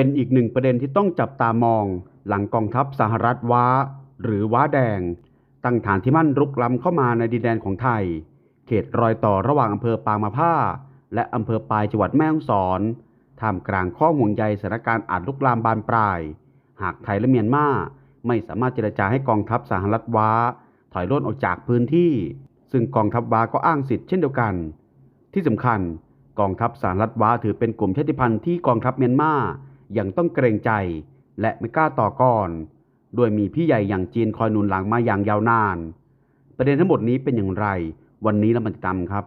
เป็นอีกหนึ่งประเด็นที่ต้องจับตามอง หลังกองทัพสหรัฐว้า หรือว้าแดง ตั้งฐานที่มั่นรุกล้ำเข้ามาในดินแดนของไทย เขตรอยต่อระหว่างอำเภอปางมะผ้า และอำเภอปลายจังหวัดแม่ฮ่องสอนท่ามกลางข้อห่วงใยสถานการณ์อาจลุกลามบานปลาย หากไทยและเมียนมาไม่สามารถเจรจาให้กองทัพสหรัฐว้า ถอยร่นออกจากพื้นที่ ซึ่งกองทัพว้าก็อ้างสิทธิ์เช่นเดียวกัน ที่สำคัญกองทัพสหรัฐว้าถือเป็นกลุ่มชาติพันธุ์ที่กองทัพเมียนมา ยังต้องเกรงใจ และไม่กล้าต่อกรโดยมีพี่ใหญ่อย่างจีนคอยหนุนหลังมาอย่างยาวนาน ประเด็นทั้งหมดนี้เป็นอย่างไร วันนี้เรามาติดตามครับ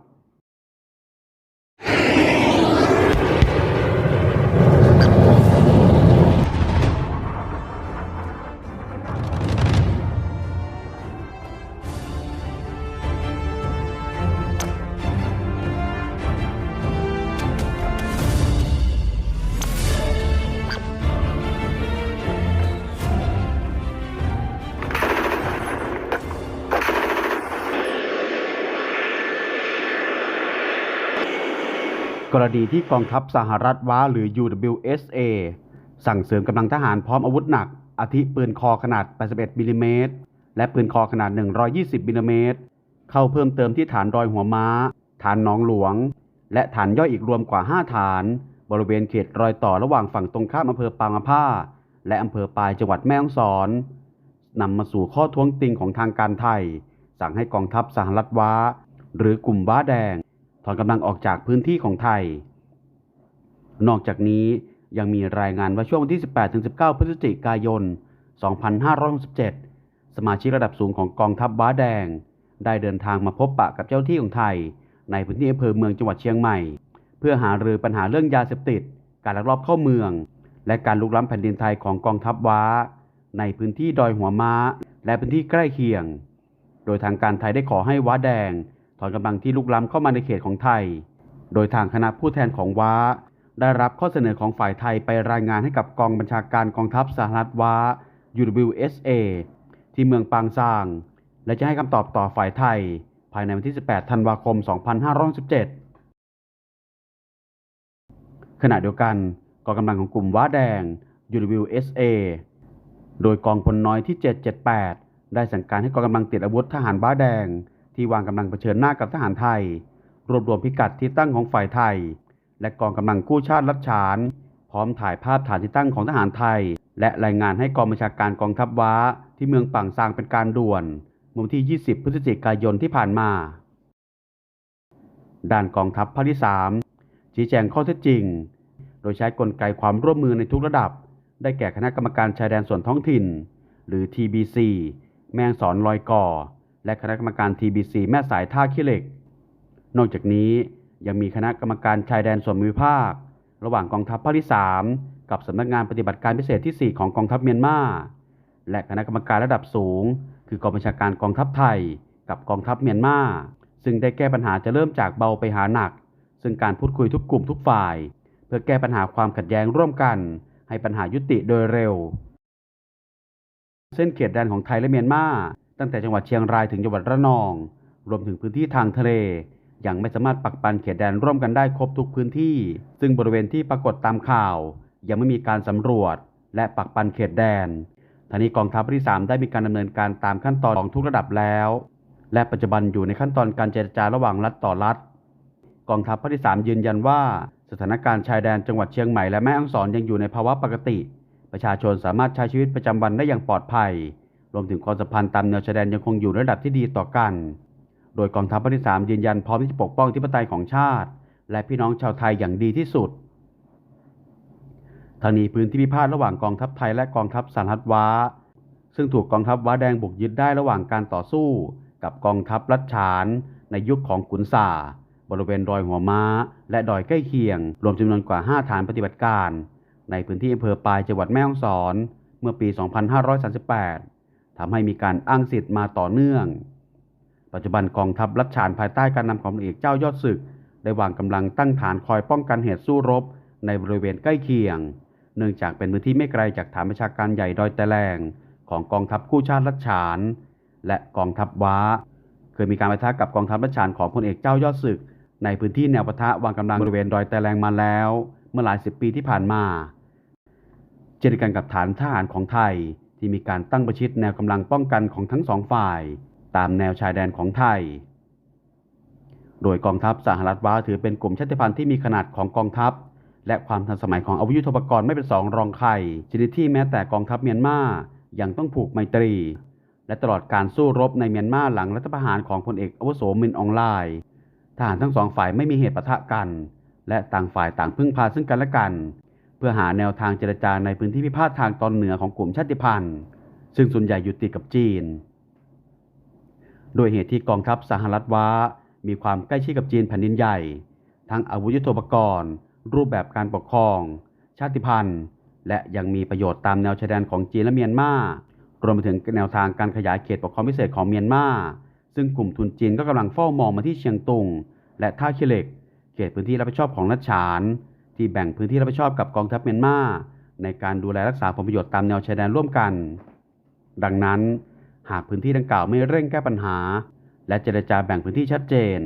กรณีที่กองทัพสหรัฐว้าหรือ UWSA สั่งเสริมกำลังทหารพร้อมอาวุธหนัก อาทิปืนคอขนาด 81มิลลิเมตร และปืนคอขนาด 120มิลลิเมตร เข้าเพิ่มเติมที่ฐานดอยหัวม้า ฐานหนองหลวง และฐานย่อยอีกรวมกว่า 5 ฐาน บริเวณเขตรอยต่อระหว่างฝั่งตรงข้ามอำเภอปางมะผ้า และอำเภอปายจังหวัดแม่ฮ่องสอนนำมาสู่ข้อท้วงติงของทางการไทย สั่งให้กองทัพสหรัฐว้า หรือกลุ่มว้าแดง ถอนกำลังออกจากพื้นที่ของไทย นอกจากนี้ยังมีรายงานว่าช่วงวันที่ 18-19 พฤศจิกายน 2567 สมาชิกระดับสูงของกองทัพว้าแดง ได้เดินทางมาพบปะกับเจ้าหน้าที่ของไทย ในพื้นที่อำเภอเมืองจังหวัดเชียงใหม่ เพื่อหารือปัญหาเรื่องยาเสพติด การลักลอบเข้าเมือง และการลุกล้ำแผ่นดินไทยของกองทัพว้า ในพื้นที่ดอยหัวม้า และพื้นที่ใกล้เคียง โดยทางการไทยได้ขอให้ว้าแดง ถอนกำลังที่ลุกล้ำเข้ามาในเขตของไทย โดยทางคณะผู้แทนของว้า ได้รับข้อเสนอของฝ่ายไทยไปรายงานให้กับกองบัญชาการกองทัพสหรัฐว้า UWSA ที่เมืองปางซาง และจะให้คำตอบต่อฝ่ายไทย ภายในวันที่ 18 ธันวาคม 2517ขณะเดียวกันกองกำลังของกลุ่มว้าแดง UWSA โดยกองพลน้อยที่ 778 ได้สั่งการให้กองกำลังติดอาวุธทหารบ้าแดง ที่วางกำลังเผชิญหน้ากับทหารไทย รวบรวมพิกัดที่ตั้งของฝ่ายไทย และกองกำลังกู้ชาติรัชฉาน พร้อมถ่ายภาพฐานที่ตั้งของทหารไทย และรายงานให้กองบัญชาการกองทัพว้า ที่เมืองป่างซางเป็นการด่วนเมื่อวันที่ 20 พฤศจิกายนที่ผ่านมา ด้านกองทัพภาคที่ 3 ชี้แจงข้อเท็จจริง โดยใช้กลไกความร่วมมือในทุกระดับ ได้แก่คณะกรรมการชายแดนส่วนท้องถิ่น หรือ TBC แมงสอนลอยก่อ และคณะกรรมการ TBC แม่สายท่าขี้เหล็ก นอกจากนี้ยังมีคณะกรรมการชายแดนส่วนภูมิภาค ระหว่างกองทัพภาคที่ 3 กับสำนักงานปฏิบัติการพิเศษที่ 4 ของกองทัพเมียนมาและคณะกรรมการระดับสูง คือกองบัญชาการกองทัพไทย กับกองทัพเมียนมาซึ่งได้แก้ปัญหาจะเริ่มจากเบาไปหาหนัก ซึ่งการพูดคุยทุกกลุ่มทุกฝ่าย เพื่อแก้ปัญหาความขัดแย้งร่วมกัน ให้ปัญหายุติโดยเร็ว เส้นเขตแดนของไทยและเมียนมา ตั้งแต่จังหวัดเชียงรายถึงจังหวัดระนอง รวมถึงพื้นที่ทางทะเล ยังไม่สามารถปักปันเขตแดนร่วมกันได้ครบทุกพื้นที่ ซึ่งบริเวณที่ปรากฏตามข่าว ยังไม่มีการสำรวจ และปักปันเขตแดนทานี้กองทัพที่ 3 ได้มีการดำเนินการตามขั้นตอนของทุกระดับแล้ว และปัจจุบันอยู่ในขั้นตอนการเจรจาระหว่างรัฐต่อรัฐ กองทัพภาคที่ 3 ยืนยันว่า สถานการณ์ชายแดนจังหวัดเชียงใหม่และแม่ฮ่องสอนยังอยู่ในภาวะปกติ ประชาชนสามารถใช้ชีวิตประจำวันได้อย่างปลอดภัย รวมถึงความสัมพันธ์ตามแนวชายแดนยังคงอยู่ระดับที่ดีต่อกัน โดยกองทัพภาคที่3ยืนยันพร้อมที่จะปกป้องที่ปไตยของชาติ และพี่น้องชาวไทยอย่างดีที่สุดทางนี้พื้นที่พิพาทระหว่างกองทัพไทยและกองทัพสหรัฐว้า ซึ่งถูกกองทัพว้าแดงบุกยึดได้ระหว่างการต่อสู้ กับกองทัพรัชฉานในยุคของขุนส่าบริเวณดอยหัวม้า และดอยใกล้เคียง รวมจำนวนกว่า 5 ฐานปฏิบัติการ ในพื้นที่อำเภอปายจังหวัดแม่ฮ่องสอน เมื่อปี 2538 ทำให้มีการอ้างสิทธิ์มาต่อเนื่อง ปัจจุบันกองทัพรัชฉานภายใต้การนำของพลเอกเจ้ายอดศึก ได้วางกำลังตั้งฐานคอยป้องกันเหตุสู้รบ ในบริเวณใกล้เคียง เนื่องจากเป็นพื้นที่ไม่ไกลจากฐานประชาการใหญ่ดอยแตแลงของกองทัพกู้ชาติรัชฉาน และกองทัพว้า เคยมีการปะทะกับกองทัพรัชฉานของพลเอกเจ้ายอดศึก ในพื้นที่แนวปะทะวางกำลังบริเวณดอยแตแลงมาแล้ว เมื่อหลายสิบปีที่ผ่านมาเช่นกันกับฐานทหารของไทย ที่มีการตั้งประชิดแนวกำลังป้องกันของทั้งสองฝ่าย ตามแนวชายแดนของไทย โดยกองทัพสหรัฐว่าถือเป็นกลุ่มชาติพันธุ์ที่มีขนาดของกองทัพ และความทันสมัยของอาวุธยุทโธปกรณ์ไม่เป็นสองรองใครชนิดที่แม้แต่กองทัพเมียนมายังต้องผูกไมตรี และตลอดการสู้รบในเมียนมาหลังรัฐประหารของพลเอกอวุโสมินอองไลน์ทหารทั้งสองฝ่ายไม่มีเหตุปะทะกัน และต่างฝ่ายต่างพึ่งพาซึ่งกันและกัน พื่อหาแนวทางเจรจาในพื้นที่พิพาททางตอนเหนือของกลุ่มชาติพันธุ์ ซึ่งส่วนใหญ่อยู่ติดกับจีน โดยเหตุที่กองทัพสหรัฐว้า มีความใกล้ชิดกับจีนแผ่นดินใหญ่ ทั้งอาวุธยุทโธปกรณ์ รูปแบบการปกครอง ชาติพันธุ์ และยังมีประโยชน์ตามแนวชายแดนของจีนและเมียนมารวมไปถึงแนวทางการขยายเขตปกครองพิเศษของเมียนมาซึ่งกลุ่มทุนจีนก็กำลังเฝ้ามองมาที่เชียงตุง และท่าขี้เหล็ก เขตพื้นที่รับผิดชอบของรัชฉาน ที่แบ่งพื้นที่รับผิดชอบกับกองทัพเมียนมาในการดูแลรักษาผลประโยชน์ตามแนวชายแดนร่วมกัน ดังนั้น หากพื้นที่ดังกล่าวไม่เร่งแก้ปัญหา และเจรจาแบ่งพื้นที่ชัดเจน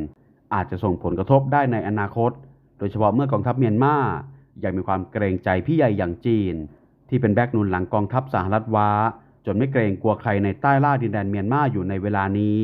อาจจะส่งผลกระทบได้ในอนาคต โดยเฉพาะเมื่อกองทัพเมียนมายังมีความเกรงใจพี่ใหญ่อย่างจีน ที่เป็นแบ็กนุนหลังกองทัพสหรัฐว้า จนไม่เกรงกลัวใครในใต้ล่าดินแดนเมียนมาอยู่ในเวลานี้